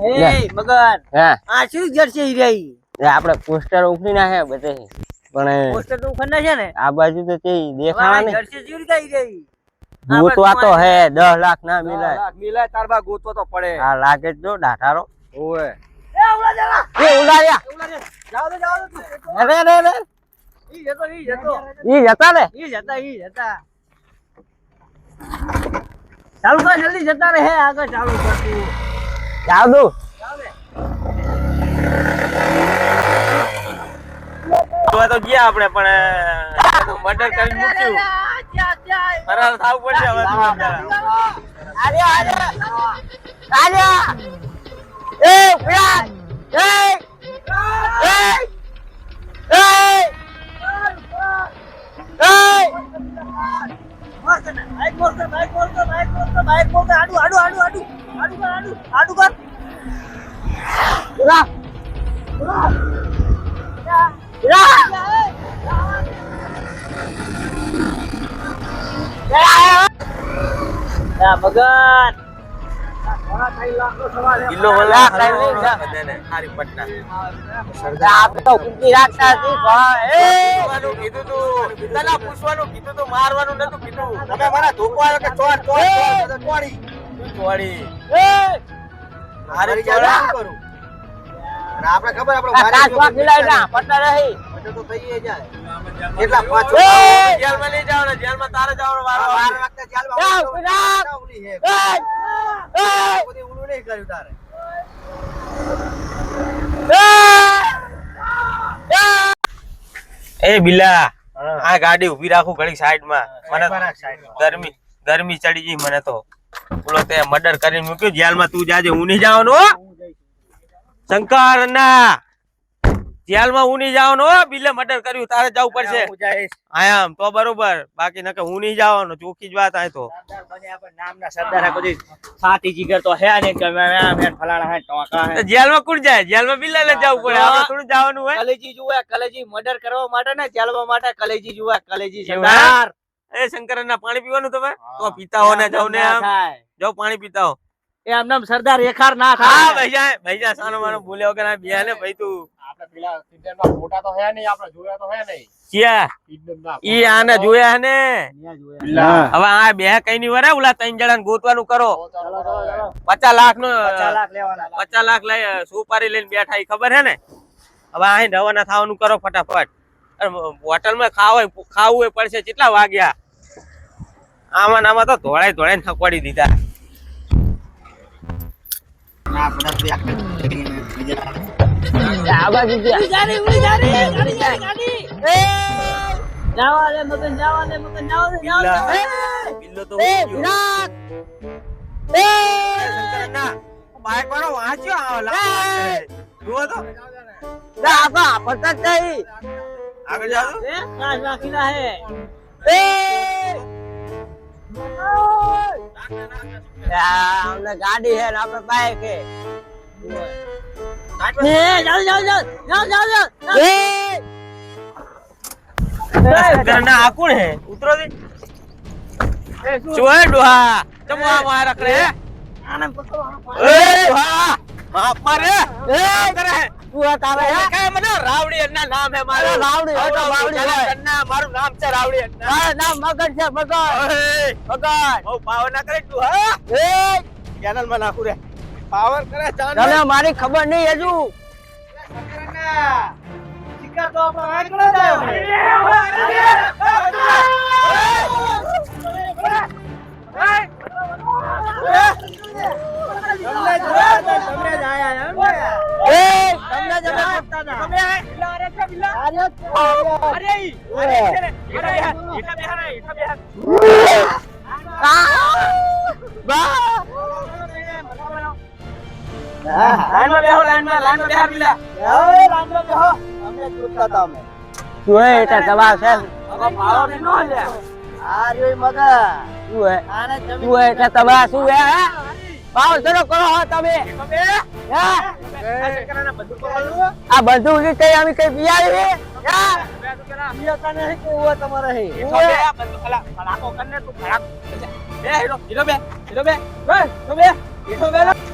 એ મગન. હા. આ શું જર્સી રહી એ આપણે પોસ્ટર ઉખડી નાખે બધે. પણ પોસ્ટર તો ખન્ના છે ને? આ બાજુ તો તે દેખાવા નહીં. જર્સી જીવ ગઈ રહી ગોતવા તો હે દસ લાખ ના મિલાય. મિલાય તાર બા ગોતવા તો પડે. આ લાગે જ જો ડાઠારો. ઓએ એ ઉલા જલા એ ઉલા રે જાવ દે. જાવ દે અરે અરે અરે ઈ જતો ઈ જતો. ઈ જતા ને ઈ જતા ઈ જતા. ચાલુ કર જલ્દી જતા રહે. આગળ ચાલુ કર તું દઉં તો ગયા આપણે પણ મર્ડર કરી મૂક્યું. ફરાર થવું પડશે હવે. આરે આરે આરે એ ઉયા એ એ એ એ. મસ્ત ને બાઈક બોલ બાઈક આડુ આડુ આડું આડુ આડુ મગન કિલ્લો વલ્લા બધાને હારી પટના. આપણે તો કુકી રાખતા હતી પૂછવાનું કીધું તું. તને પૂછવાનું કીધું તું મારવાનું નતું કીધું. તમે મારા ધોકો આવ્યો કે ચોર ચોર ચોર ચોરી? ચોરી. હારી ચોરી કરું? આપણે ખબર આ કાચમાં ના પટ્ટા રહી તો થઈ જાય. એટલા પાંચ એ! જેલમાં લઈ જાવ ને જેલમાં તારે જવાનો વારો વાર વખતે જાઓ, ગુજરાત! એ! એ! બધી ઊંડું નહીં કર્યું તારે. એ! બિલ્લા આ ગાડી ઊભી રાખું ઘડી સાઈડમાં મને ગરમી ગરમી ચડી ગઈ મને તો. બોલો તે મર્ડર કરીને મૂક્યું. જેલમાં તું જાજે હું. નહીં જવાનું શંકર ના! જેલમાં હું નહીં જવાનો બિલે મર્ડર કર્યું તારે જવું પડશે. આયામ તો બરોબર. બાકી નકે હું નહીં જવાનો ચોખ્ખી જ વાત આય તો. નામના સરદાર સાથી જીગર તો હે ને કે મેં મેં ફલાણા હે ટોકા હે. જેલમાં કોણ જાય? જેલમાં બિલે લે જવું પડે. થોડું જવાનું હોય. કલેજી જુએ કલેજી મર્ડર કરવા માટે ને જેલવા માટે કલેજી જુએ કલેજી સરદાર. એ શંકર ના પાણી પીવાનું તમે? તો પીતા હો ને જાવ ને આમ જાવ પાણી પીતા હો એ આમ નામ સરદાર રેખાર ના ખા થાય. ભાઈ ભાઈ સાનો માનો ભૂલ્યો કે ના બિયા ને ભાઈ તું ક્યાં? ઈ આને જોયા ને? હવે આ બે કઈ ની વરે ઓલા ત્રણ જણા ગોતવાનું કરો. પચાસ લાખ નો પચાસ લાખ લેવાના. પચાસ લાખ લઈ સુપારી લઈને બેઠા ઈ ખબર હે ને? હવે અહીં રવાના થવાનું કરો ફટાફટ. હોટલમાં ખાવા ખાવું પડશે કેટલા વાગ્યા? આમાં આમાં તો ધોળાઈ ધોળાઈ થકવાડી દીધા. આ બાજુ આગળ જાઓ. ગાડી હે આપડે બાઈક હે. એ જાવ જાવ જાવ જાવ જાવ જાવ એ શંકરઅண்ணા, આ કોણ હે. ઉતરો દે શું? હે ડોહા. ચમ આ માર રખડે? આને પકડો એ ડોહા. માફ મારે એ. કરે તું આ તારે હે? કાંઈ મને? રાવડી અન્ના નામ હે મારું. રાવડી, રાવડી અન્ના મારું નામ છે રાવડી અન્ના નામ મગન છે મગન ઓય, મગન બહુ ના કરે તું હા એ. ચેનલમાં નાખું રે. પાવર કરે ચાલ મારી ખબર નહીં હજુ શિકાર તો આપણો આંકડો જ આવ્યો તમને લાઈનમાં બેહો, લાઈનમાં, લાઈનમાં બેહાર બિલ્લા. હવે લાંબો બેહો. અમને છૂટતા હતા અમે. તું હે એટલે છે હવે પાવર ને નો લે. આ રહ્યો ઈ મગન. આને જમીન તું હે એટલે શું હે હે? પાવ શરૂ કરો હો તમે તમે? આ બધું કઈ અમે કઈ બિયારી કાને હે કે ઉવા તમારે હે? હેઠો આ બધું ખલા- ખલાકો કરને તું ખલાક. બે, હીરો, હીરો બે, હીરો બે. બે, હીરો બે.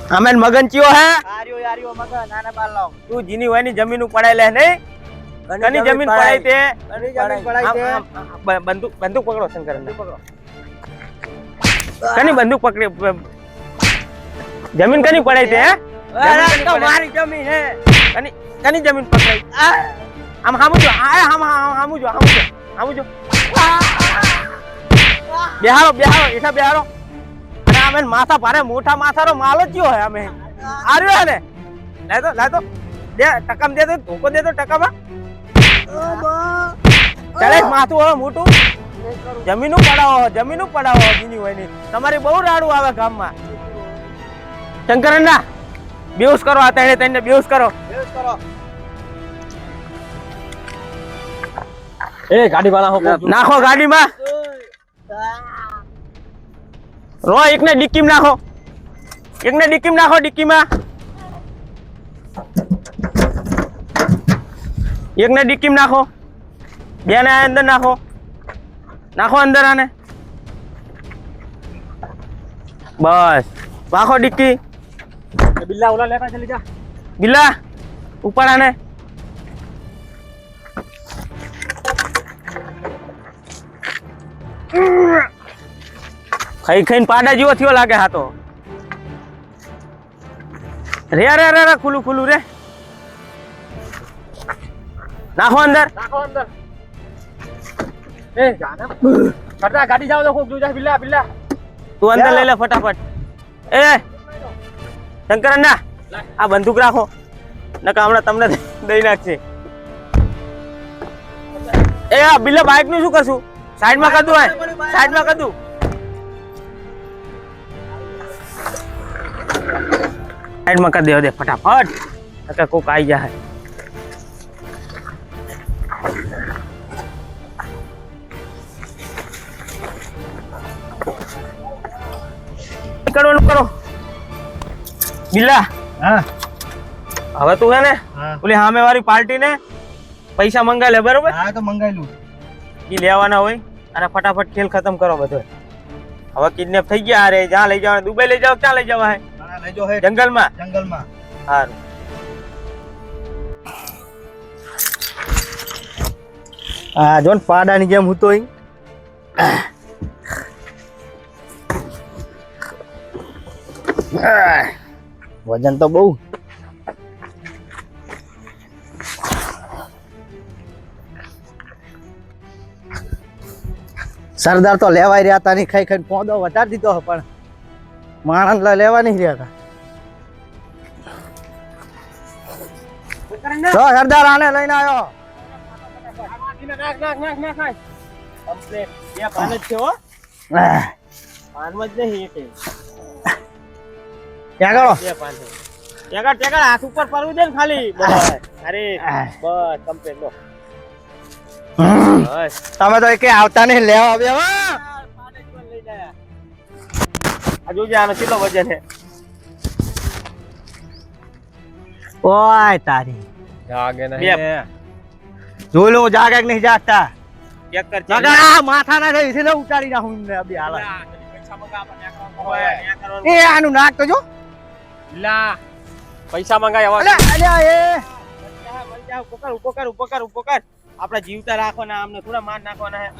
અમે મગન ચિયો હે આર્યો આર્યો મગન નાના બાર લાવ તું જીની હોયની જમીન પડાય લે નહીં ઘણી જમીન પડાય તે ઘણી જમીન આમ, બ- બંદૂક બંદૂક પકડો શંકર કની બંદૂક પકડી જમીન કની પડાય તે હે? અરે, તો મારી જમીન હે કની કની જમીન પકડાય આમ હામું જો આ હામ હામ જો હામું જો હામું જો બેહારો બેહારો એઠા બેહારો અમે માથા ભારે મોટા માથાનો માલ જ કયો હે અમે આર્યો હે ને? લાય તો લાય તો. દે ટકમ દે તો ધોકો દે તો ટકમ. ચાલે માથું હવે મોટું. જમીનું પડાવો જમીનું પડાવો બીની હોયની તમારી બહુ રાડું આવે ગામમાં. શંકરન્ના બેઉસ કરો આ તને તને બેઉસ કરો. કરો એ ગાડી વાળા નાખો ગાડીમાં. રો એકને ડિક્કીમાં નાખો. એકને ડિક્કીમાં નાખો ડિક્કીમાં એકને ડિક્કીમાં નાખો. બેને આ અંદર નાખો. નાખો અંદર આને. બસ. નાખો ડિક્કી બિલ્લા ઓલા લેતા ચલી જા બિલ્લા ઉપર આને. ખાઈ ખાઈને પાડા જેવો થયો લાગે હા તો. રે રે રે રે ખુલ્લું ખુલ્લું રે. નાખો અંદર. નાખો અંદર. એ જાને કરતા ગાડી જાવ તો ખૂબ જોજા બિલ્લા બિલ્લા. તું અંદર લઈ લે ફટાફટ. એ શંકર અન્ના આ બંદૂક રાખો. નકા હમણાં તમને દઈ નાખશે. એ આ બિલ્લા બાઇકનું શું કરશું? સાઈડમાં કર સાઈડ સાઈડમાં કર સાઈડમાં કરી દેવા દે ફટાફટ. નકા કોક આવી જાય કરવાનું કરો. બિલ્લા. હા. હવે તું હે ને? ઓલી સામે વાળી પાર્ટી ને પૈસા મંગાઈ લે બરોબર? હા તો મંગાવેલું ઈ લેવાના હોય. અને ફટાફટ ખેલ ખતમ કરો બધો હવે કિડનેપ થઈ ગયા અરે જ્યાં લઈ જવાના. દુબઈ લઈ જાવ ક્યાં લઈ જવા હે જો હે. જંગલમાં? જંગલમાં. સારું હા ને પાડાની જેમ હું તો વજન તો બહુ. સરદાર તો લેવાય રહ્યા હતા નહીં ખાઈ ખાઈ પોદો વધારી દીધો પણ માણસ લેવા નહીં રહ્યા હતા તો સરદાર આને લઈને આવ્યો હાથ ઉપર પડવું છે ને ખાલી. અરે બસ કમ્પ્લેટ લો. તમે તો એકે આવતા નહીં લેવા આવ્યા આ જોજે આનો કેટલો વજન છે? ઓય તારી. જાગે બે. જોઈ લો જાગે કે નહીં જાગતા? ચેક કર નકર આ માથા ના થઈ છે ઉતારી નાખું એમને બે હાલ એ આનું નાક તો જો. બિલ્લા પૈસા મંગાય અલે અલ્યા એ. ઉપકાર ઉપકાર ઉપકાર ઉપકાર આપડા જીવતા રાખવાના આમને થોડા માર નાખવાના હે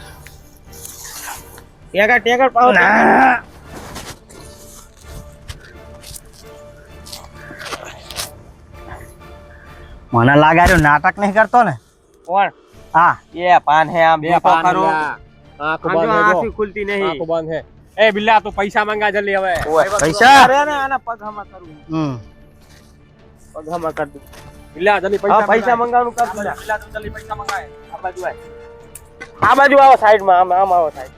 ટેકર ટેકર પાવ ના. મને લાગે નાટક નહીં કરતો ને. કોણ? હા. એ પાન હે આમ બે પાન કરો આંખ બંધ આંખી હે ખુલતી નહીં. આંખ બંધ હે. એ બિલ્લા તું પૈસા માંગા જલ્દી હવે. પૈસા? અરે ને આના પગમાં કરું. હમ. પગમાં કર દે બિલ્લા જલ્દી પૈસા પૈસા માંગવાનું કર. બિલ્લા તું જલ્દી પૈસા માંગાય. આ બાજુ આય. આ બાજુ આવો સાઈડમાં આમ આમ આવો સાઈડ.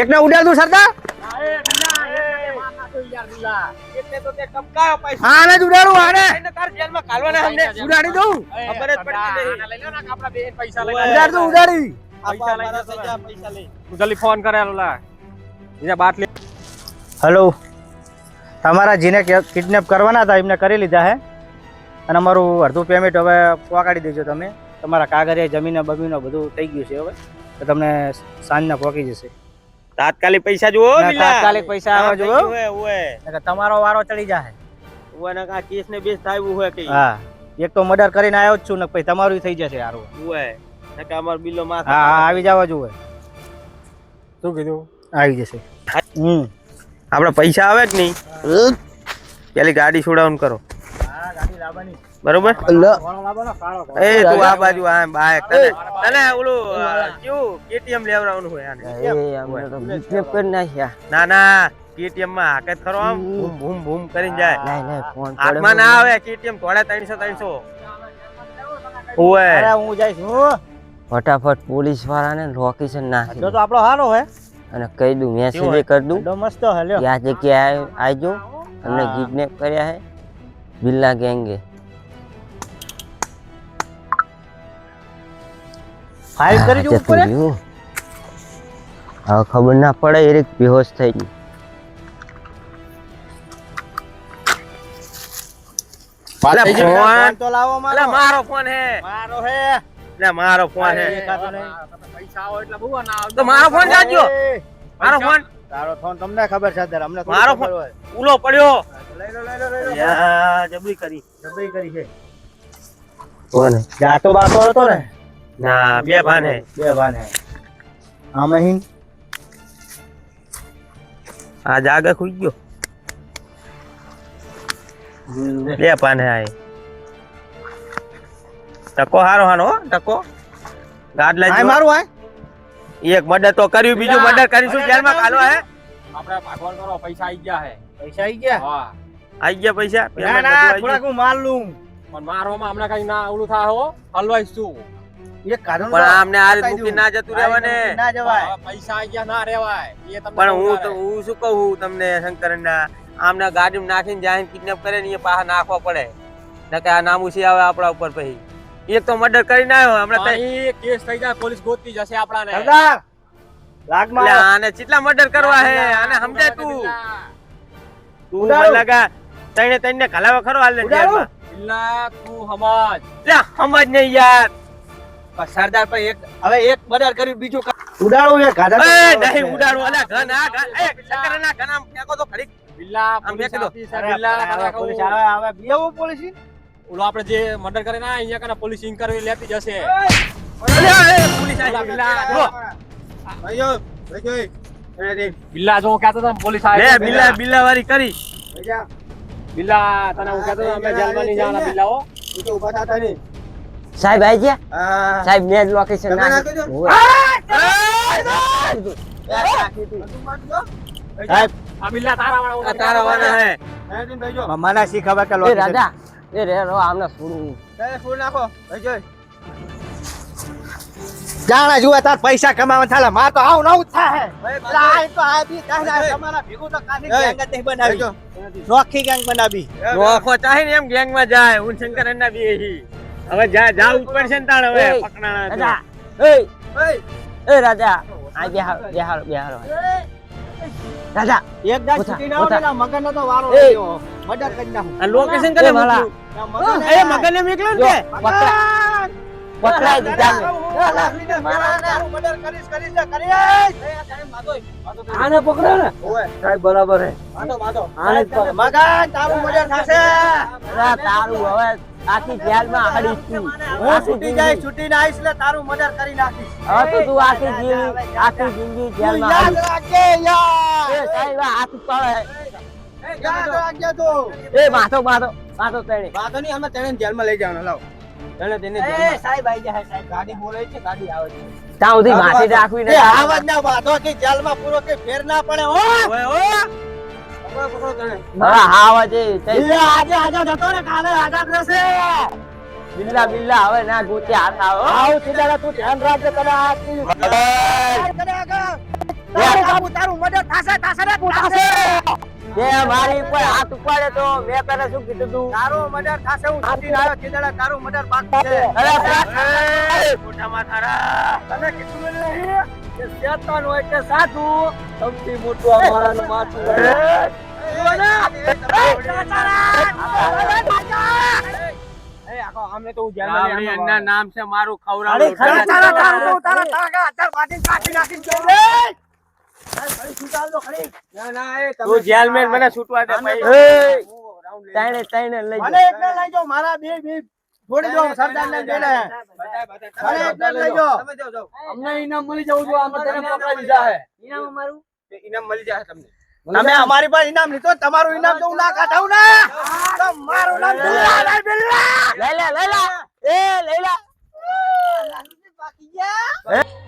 એકને ઉડાડ દઉં સરદાર. આને જ ઉડાડું આને. જેલમાં ઘાલવાના અમને ઉડાડી દઉં. ખબર જ પડતી લઈ લો ને આપણા બેન પૈસા લઈ ઉડાડ. દઉં ઉડાડી પૈસા લઈ મારા જતો થઈ જા, પૈસા લઈ તું જલ્દી ફોન કરેલો લા. બીજા બાટલી હેલો. તમારા જેને કિડનેપ કરવાના હતા એમને કરી લીધા હે? અને અમારું અડધું પેમેન્ટ હવે પહોંચાડી દેજો તમે. તમારા કાગરિયા જમીન બમીનો બધું થઈ ગયું છે હવે. તો તમને સાંજના પહોંચી જશે. તાત્કાલિક પૈસા જુઓ તાત્કાલિક પૈસા જુઓ. હે, તમારો વારો ચડી જાય ને કાં કેસ ને બેસ થાય હોય કઈ. હા. એક તો મર્ડર કરીને આવ્યો જ છું ને પછી તમારું થઈ જશે હારું. ઉવે ને કે અમાર બિલ્લો માથે હા હા આવી જવા જોવે શું કીધું? આવી જશે. હમ. આપણે પૈસા આવે કે નહીં. પેલી ગાડી છોડાવવાનું કરો. બરોબર? એ તું આ બાજુ આ બાઈક તને તને ઓલું કયું કેટીએમ લેવડાવવાનું હોય આને. એ કરી નાખ્યા. ના ના કેટીએમમાં હાકે ખરો આમ. બૂમ બૂમ બૂમ કરીને જાય. નહીં નહીં ફોન હાથમાં ના આવે કેટીએમ થોડા ત્રણસો ત્રણસો. ઓવે અરે હું જઈશ હું? ફટાફટ પોલીસ વાળાને લોકેશન નાખી. તો આપણો હારો હે અને કહી દઉં મેસેજ કરી દઉં. મસ્ત હે લ્યો. કે આ જગ્યાએ આવજો અમને કિડનેપ કર્યા હે. બિલ્લા ગેંગે. ફાઇલ કરી જો જતું ઉપર રહ્યું. હવે ખબર ના પડે એ બેહોશ થઈ ગયું અલા, ફોન. તો લાવો મારો. મારો ફોન હે. મારો હે. અલા, મારો ફોન હે. દેખાતો નહીં. તો મારો ફોન જાજો. મારો ફોન. તારો ફોન તમને ખબર છે અત્યારે. અમને મારો ફોન. હોય. ઉલો પડ્યો. લઈ લો લઈ લો લઈ લો. યા, જબરી કરી. જબરી કરી છે. કોને? જાતો બાતો હતો ને. ના બે ભાન. હે બે ભાન. હે આમે હિન? આ જાગે ખુઈ ગયો. બે પાન હે આ ટકો હારો હાનો ટકો. ગાડ લઈ જેવો. મારું આ એક મર્ડર તો કર્યું બીજું મર્ડર કરીશું જેલમાં કાલો હે. આપણે ભાગવાન કરો પૈસા આવી ગયા હે. પૈસા આવી ગયા? હા. આઈ ગયા પૈસા? ના ના આઈ થોડાક હું માર લઉં. પણ મારોમાં હમણાં કઈ ના ઓલું થાય હો. હલવાઈશ. એક કાઢો પણ આમને આ રીત મૂકી ના જતું રહેવાને? ના જવાય. પૈસા આવી ના રેવાય એ પણ હું તો હું શું કહું તમને શંકરના? આમને ગાડીમાં નાખીને જાય કિડનેપ કરે ને એ પાછા નાખવા પડે. નકે આ નામુસી આવે આપણા ઉપર પછી. એક તો મર્ડર કરીને આવ્યો હમણાં કેસ થઈ જાય પોલીસ ગોતતી જશે આપણાને. સરદાર લાગ આને કેટલા મર્ડર કરવા હે? આને સમજાય તું. તું લગા તને તને ઘલાવે ખરો હાલ ને. તું હમજ. લે સમજ નહીં યાર. સરદાર પણ એક હવે એક મર્ડર કર્યું બીજું ઉડાડું એક ગાધા એ નહીં ઉડાડો. અલા ઘન આ ઘન એ શંકરના ઘન આમ ફેંકો તો ખરી બિલ્લા પોલીસ છે, બિલ્લા પોલીસ આવે આવે. બેવો પોલીસ. ઓલો આપણે જે મર્ડર કરે ના અહીંયા કને પોલીસ ઇન્કવાયરી લેતી જશે. અલ્યા, એ પોલીસ આવી. બિલ્લા, જો. ભાઈઓ ભાઈઓ બિલ્લા જો કહેતો તો પોલીસ આવે આવી બિલ્લા બિલ્લા વાળી કરી. બિલ્લા તને હું કહેતો હતો અમે જેલમાં નહીં જવાના બિલ્લાઓ હો ઊભા થતા નહીં સાહેબ આવી ગયા? સાહેબ મેં લોકેશન મને કે રાજા એ રે રો આમને છોડું નાખો. જાણા જુએ તાર પૈસા કમાવા થાલે. માર તો આવ નવ થાય એટલે તો આ બી કાંઈ તમારા ભેગું તો કાંઈ ગેંગ જ બનાવી. નોખી ગેંગ બનાવી. નોખો ચાહે ને એમ ગેંગમાં જાય. હું શંકર એના બે. હવે જા જા ઉપર છે ને તાણ હવે એ, પકડાણા રાજા એ એ રાજા. આ બેહાર બેહાર બેહાર રાજા એક દાસ છૂટી ના. આવે મગન તો વારો એ. રહ્યો મર્ડર કરી નાખું. આ લોકેશન કરે વાલા. મોકલ્યું? એ મગનને મોકલ્યો ને જો, પકડા- પકડાઈ દીધા મેં. આને પકડો ને. સાહેબ બરાબર હે આને જ પકડો. મગન તારું મર્ડર થશે. તારું હવે આખી જેલમાં હાડી છું. હું છૂટી જાય છૂટીને આવીશ એટલે તારું મર્ડર કરી નાખીશ. હવે તો તું આખી જીલ આખી જિંદગી જેલમાં યાદ રાખજે યાર એ સાહેબ આ હાથ ઉપાડે યાદ રાખજે તો. એ માથો માથો માથો તેણે માથો નહીં અમે તેને જેલમાં લઈ જવાનો લાવ. તેને તેને એ સાહેબ આવી જાય સાહેબ. ગાડી બોલે છે ગાડી આવે છે. ત્યાં સુધી માથે રાખવી નહીં આવાજ ના વાંધો કે જેલમાં પૂરો કે ફેર ના પડે હો. ઓય, ઓય. આજે આજે જતો કાલે બિલ્લા બિલ્લા હવે ના ગોતે હાથ આવો. આવ સીધા તું ધ્યાન રાખજે તને આ તારું તારું મદદ થાશે થાશે ને થાશે. જે મારી ઉપર હાથ ઉપાડે તો મેં તને શું કીધું તું? તારું મર્ડર થાશે હું છૂટી આવ્યો કીધેલા તારું મર્ડર બાકી છે. અરે મોટા માથારા. તને કીધું નહીં. કે શેતાન હોય કે સાધુ સૌથી મોટું અમારાનું માથું હોય. એ આખો આમને તો હું જેલમાં લઈ ગામડી આવવાનો. એના નામ છે મારું અરે ખવડાવવાનું ખરા તારા તારું તો તારા તારા હાથર બાંધીને કાઢી નાખીને જઈ રે. ના ના એ તમે તું જેલમેન મને છૂટવા દે તાણે તાણે લઈ જાઓ મારા બે બે છોડી દો સરદાર ને બતાય, અરે એટલે લઈ જાઓ. અમને ઇનામ મળી જવું જો અમે તને પકડી લીધા હે ઇનામ અમારું તે ઇનામ મળી જાય તમને તમે અમારી પાસે ઇનામ લીધો તમારું ઇનામ તો હું ના કાઢાવું ને તો મારું નામ બિલ્લા લે બિલ્લા લઈ લે લે એ લઈ લે બાકી ગયા